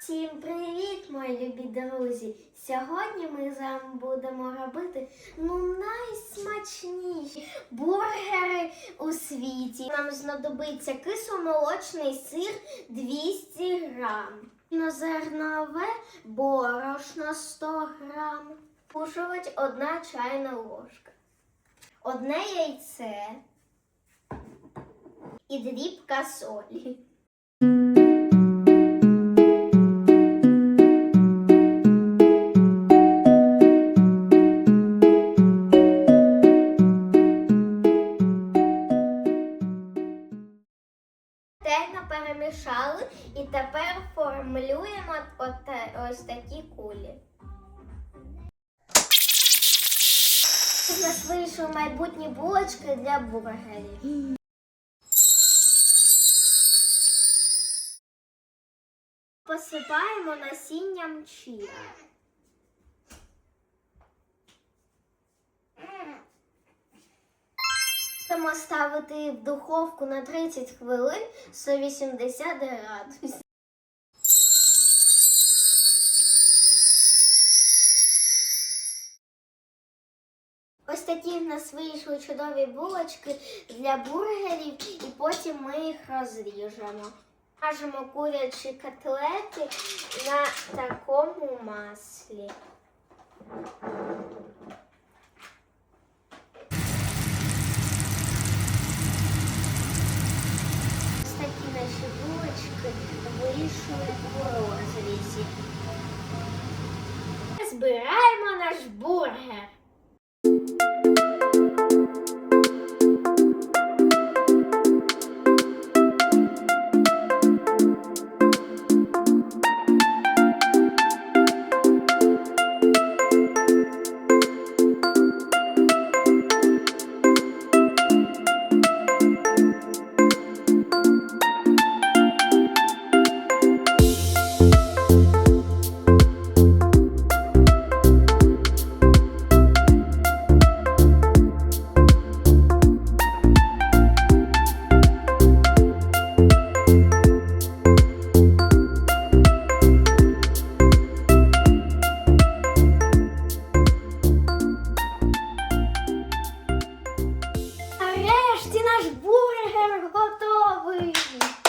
Всім привіт, мої любі друзі! Сьогодні ми з вами будемо робити ну найсмачніші бургери у світі. Нам знадобиться кисломолочний сир 200 грам, зернове борошно 100 грам, пушувач 1 чайна ложка, одне яйце і дрібка солі. Ретельно перемішали і тепер формулюємо ось такі кулі. У нас вийшли майбутні булочки для бургерів. Посипаємо насінням чія. Будемо ставити в духовку на 30 хвилин 180 градусів. Ось такі в нас вийшли чудові булочки для бургерів, і потім ми їх розріжемо. Мажемо курячі котлети на такому маслі. Ось такі наші булочки вийшли у розрізі. Збираємо наш бургер. наш бургер готовий.